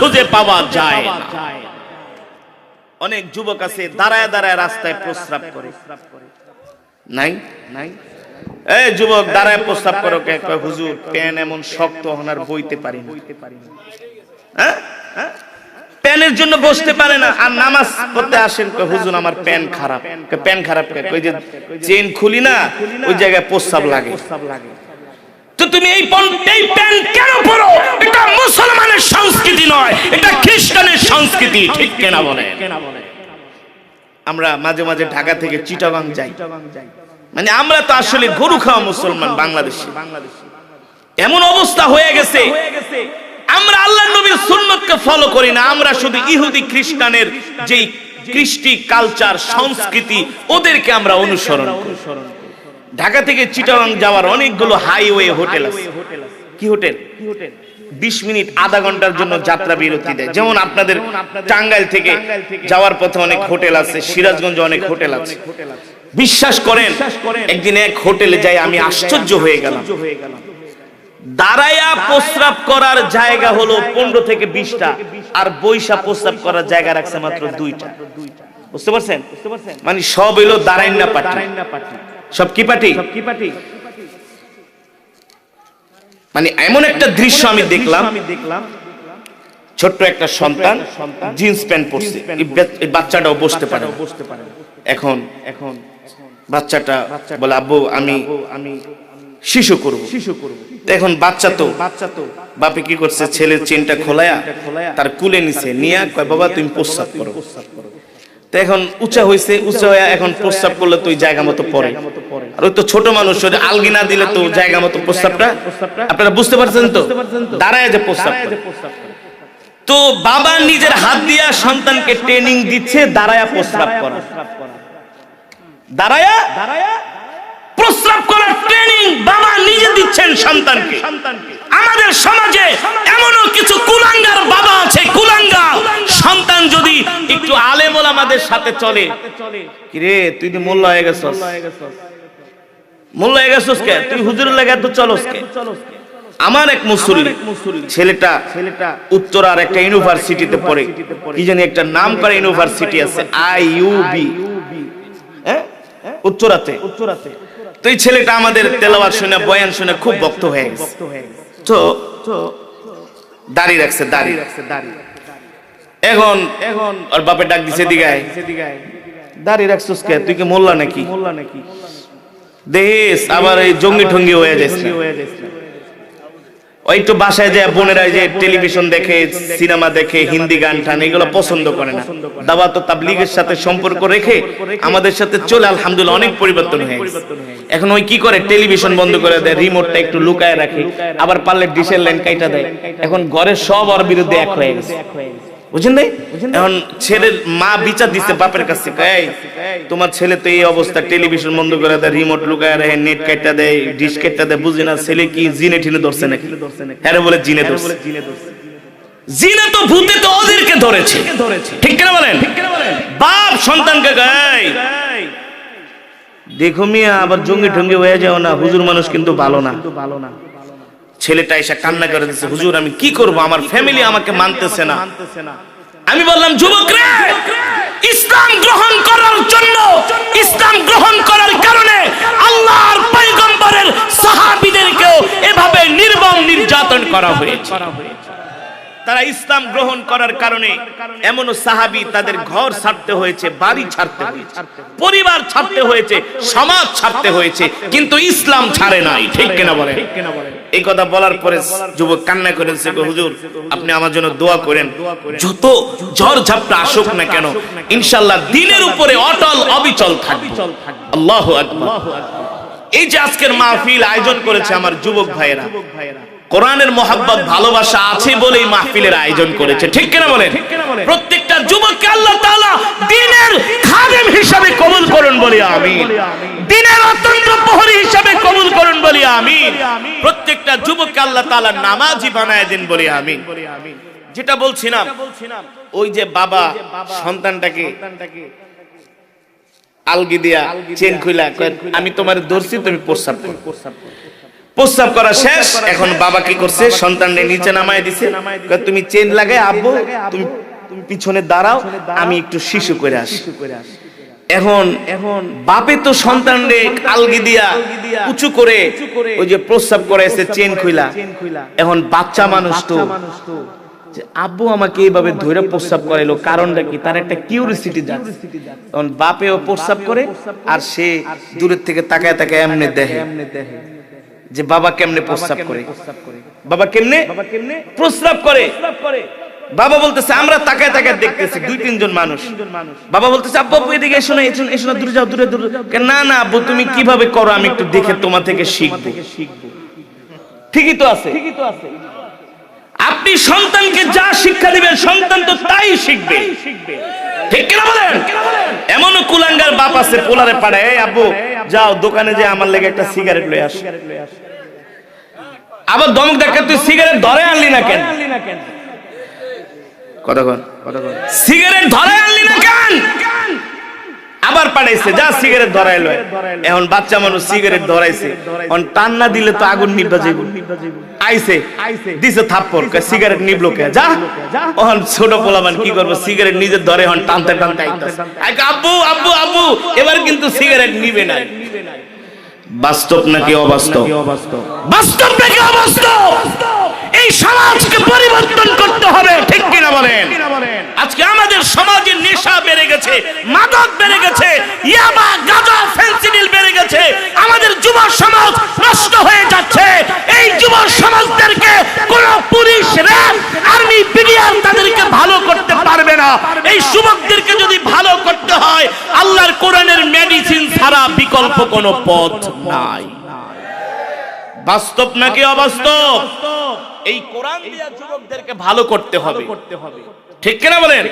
খুঁজে পাওয়া যায় না। অনেক যুবক আছে দাঁড়ায় দাঁড়ায় রাস্তায় প্রস্রাব করে। নাই? নাই। এই যুবক দাঁড়ায় প্রস্রাব করো কে কয় হুজুর প্যান এমন শক্ত হনার বইতে পারি না। হ্যাঁ? প্যানের জন্য বসতে পারে না আর নামাজ পড়তে আসেন কয় হুজুর আমার প্যান খারাপ। প্যান খারাপ কই যে চেন খুলি না ওই জায়গায় প্রস্রাব লাগে। প্রস্রাব লাগে। তো তুমি এই এই প্যান কেন পরো এটা মুসলমানের সংস্কৃতি নয়, এটা খ্রিস্টানের সংস্কৃতি, ঠিক কেনা বলে আমরা মাঝে মাঝে ঢাকা থেকে চিটাগাং যাই। মানে আমরা তো আসলে গরু খাওয়া মুসলমান, বাংলাদেশে। এমন অবস্থা হয়ে গেছে, আমরা আল্লাহ নবীর সুন্নতকে ফলো করি না, আমরা শুধু ইহুদি খ্রিস্টানের যেই কৃষ্টি কালচার সংস্কৃতি, ওদেরকে আমরা অনুসরণ করি। ঢাকা থেকে চিটাগাং যাওয়ার অনেকগুলো হাইওয়ে হোটেল আছে। কি হোটেল? বিশ মিনিট আধা ঘণ্টার জন্য যাত্রা বিরতি দেয়। যেমন আপনাদের টাঙ্গাইল থেকে যাওয়ার পথে অনেক হোটেল আছে। সিরাজগঞ্জে অনেক হোটেল আছে। বিশ্বাস করেন একদিন এক হোটেলে যাই আমি আশ্চর্য হয়ে গেলাম। দাঁড়ায়া প্রস্রাব করার জায়গা হলো পনেরো থেকে বিশটা। আর বৈশা প্রস্রাব করার জায়গা রাখছে মাত্র দুইটা। বুঝতে পারছেন? মানে সব এলো দাঁড়াইন না পাটি সব কি পাটি মানে এমন একটা দৃশ্য আমি দেখলাম ছোট্ট একটা সন্তান জিন্স প্যান্ট পরছে। বাচ্চাটাও বসতে পারে এখন এখন বাচ্চাটা বলে আব্বু আমি আমি শিশু করব। শিশু করব। এখন বাচ্চা তো বাচ্চা তো। বাপে কি করছে? ছেলের চেনটা খোলায়া তার কুলে নিছে। নিয়া কয় বাবা তুমি প্রস্রাব করো। তো এখন উঁচা হইছে উঁচা হয়ে এখন প্রস্রাব করলে তো জায়গা মতো পড়ে। আর ওই তো ছোট মানুষ ওই আলগি না দিলে তো জায়গা মতো প্রস্রাবটা? আপনারা বুঝতে পারছেন তো? দাঁড়ায় যে প্রস্রাব করে। তো বাবা নিজের হাত দিয়া সন্তানকে ট্রেনিং দিচ্ছে দাঁড়ায়া প্রস্রাব করা। দাঁড়ায়া দাঁড়ায়া প্রস্রাব করার ট্রেনিং বাবা নিজে দিচ্ছেন সন্তানকে। সাথে চলে। কিরে তুই তো মোল্লা হয়ে গেছস। মোল্লা হয়ে গেছস। কে? তুই হুজুরের লাগে তো চলস কে? আমার এক মুসল্লি ছেলেটা উত্তরার একটা ইউনিভার্সিটিতে পড়ে। কি জানি একটা নাম করে ইউনিভার্সিটি আছে আই ইউ বি হ্যাঁ? উত্তরাতে। উত্তরাতে। তো এই ছেলেটা আমাদের তেলাওয়াত শুনে বয়ান শুনে খুব ভক্ত হয়ে গেছে। তো তো দাড়ি রাখছে দাড়ি রাখছে দাড়ি। এখন এখন ওর বাপে ডাক দিছে দিগায় দাড়ি রাখছিস কে তুই কি মোল্লা নাকি? মোল্লা নাকি? দেশ আবার এই জঙ্গি ঠঙ্গি হয়ে যাচ্ছে ওই একটু বাসায় যায় বোনেরা যে টেলিভিশন দেখে সিনেমা দেখে হিন্দি গান টান এগুলো পছন্দ করে না। দাবা তো তাবলিগের সাথে সম্পর্ক রেখে আমাদের সাথে চলে আলহামদুলিল্লাহ অনেক পরিবর্তন হয়ে গেছে এখন ওই কি করে? টেলিভিশন বন্ধ করে দেয় রিমোটটা একটু লুকায় রাখে আবার পারলে ডিশের লাইন কাইটা দেয়। এখন ঘরের সব ওর বিরুদ্ধে এক হয়ে গেছে। বুঝেন নাই? এখন ছেলের মা বিচার দিচ্ছে বাপের কাছে এই তোমার ছেলে তো এই অবস্থা টেলিভিশন বন্ধ করে দেয় রিমোট লুকায় রাখে নেট কাটটা দেয় ডিশ কাটটা দেয় বুঝি না ছেলে কি জিনে ঠিনে ধরছে নাকি? হ্যাঁ বলে জিনে ধরছে। জিনে তো ভূতে তো ওদেরকে ধরেছে। ঠিক কেন বলেন? বাপ সন্তানকে গায় দেখো মিয়া আবার জঙ্গি ঠঙ্গি হয়ে যাও না হুজুর মানুষ কিন্তু ভালো না। ভালো না। ছেলেটা এসে কান্না করে দিচ্ছে হুজুর, আমি কি করব? আমার ফ্যামিলি আমাকে মানতেছে না। আমি বললাম যুবক রে ইসলাম গ্রহণ করার জন্য, ইসলাম গ্রহণ করার কারণে আল্লাহর পয়গম্বরের সাহাবীদেরকেও এভাবে নির্মম নির্যাতন করা হয়েছে। তারা ইসলাম গ্রহণ করার কারণে এমনও সাহাবী তাদের ঘর ছাড়তে হয়েছে, বাড়ি ছাড়তে হয়েছে, পরিবার ছাড়তে হয়েছে, সমাজ ছাড়তে হয়েছে, কিন্তু ইসলাম ছাড়ে নাই, ঠিক কিনা বলেন? এই কথা বলার পরে যুবক কান্না করেছে গো হুজুর, আপনি আমার জন্য দোয়া করেন। যত ঝড় ঝাপটা আসুক না কেন ইনশাল্লাহ দিনের উপরে অটল অবিচল থাকবে। আল্লাহ এই যে আজকের মাহফিল আয়োজন করেছে আমার যুবক ভাইয়েরা কোরআনের মোহাব্বত ভালোবাসা আছে বলেই মাহফিলের আয়োজন করেছে। ঠিক কিনা বলেন? প্রত্যেকটা যুবককে আল্লাহ তাআলা দিনের খাদেম হিসাবে কবুল করুন বলি আমিন। দিনের অত্যন্ত প্রহরী হিসাবে কবুল করুন বলি আমিন। প্রত্যেকটা যুবককে আল্লাহ তাআলা নামাজি বানায় দিন বলি আমিন। যেটা বলছিলাম ওই যে বাবা সন্তানটাকে আলগি দিয়া চেন কয়, আমি তোমার ধরছি তুমি প্রস্রাব করো। প্রস্তাব করা শেষ। এখন বাবা কি করছে? সন্তানকে নিচে নামায় দিছে। কয়, তুমি চেন লাগাই আব্বু তুমি তুমি পিছনে দাঁড়াও আমি একটু শিশু করে আসি। এখন এখন বাপে তো সন্তান রে আলগি দিয়া উঁচু করে ওই যে প্রস্তাব করাইছে চেন খুইলা। এখন বাচ্চা মানুষ তো যে আব্বু আমাকে এইভাবে ধরে প্রস্তাব করাইলো কারণটা কি? তার একটা কিউরিসিটি যাচ্ছে। তখন বাপেও প্রস্তাব করে আর সে দূরের থেকে তাকায় তাকায় এমনি দেখে। যে বাবা কেমনে প্রস্রাব করে? বাবা কেমনে প্রস্রাব করে? বাবা বলতেছে আমরা তাকায় তাকায় দেখতেছি দুই তিনজন মানুষ। বাবা বলতেছে আব্বু আব্বু এদিকে এসো না এসো না, এসো না দূরে যাও দূরে দূরে। না না আব্বু তুমি কীভাবে করো? আমি একটু দেখে তোমার থেকে শিখব। ঠিকই তো আছে। ঠিকই তো আছে। আপনি সন্তানকে যা শিক্ষা দিবেন সন্তান তো তাই শিখবে। ঠিক কিনা বলেন? এমনও কুলাঙ্গার বাপ আছে পোলারে এই আব্বু যাও দোকানে যে আমার লেগে একটা সিগারেট লয়ে আস। আবার দমক দেখা তুই সিগারেট ধরে আনলি না কেন? কতক্ষণ? কতক্ষণ? সিগারেট ধরে আনলি না কেন? আবার পাঠাইছে যা সিগারেট ধরাইলো। এখন বাচ্চা মানুষ সিগারেট ধরাইছে। এখন টান না দিলে তো আগুন নিবা যাইব। আইছে। দিছে থাপ্পড় কয় সিগারেট নিবলো কে? যা। এখন ছোট পোলামান কি করব? সিগারেট নিজে ধরে এখন টানতে টানতে আইতাছে। আই আব্বু আব্বু আব্বু এবার কিন্তু সিগারেট নিবে না বাস্তব নাকি অবাস্তব? বাস্তব নাকি অবাস্তব? এই সমাজকে পরিবর্তন করতে হবে ঠিক কিনা বলেন? আজকে আমাদের সমাজে নেশা বেড়ে গেছে মাদক বেড়ে গেছে ইয়াবা গাঁজা ফেন্সিডিল বেড়ে গেছে আমাদের যুব সমাজ নষ্ট হয়ে যাচ্ছে। এই যুব সমাজদেরকে কোন পুলিশ র্যাব আর্মি বিডিআর তাদেরকে ভালো করতে পারবে না। এই যুবকদেরকে যদি ভালো করতে হয় আল্লাহর কোরআনের মেডিসিন ছাড়া বিকল্প কোনো পথ নাই। বাস্তব নাকি অবাস্তব? এই কোরআন দিয়া যুবকদেরকে ভালো করতে হবে। ঠিক কিনা বলেন?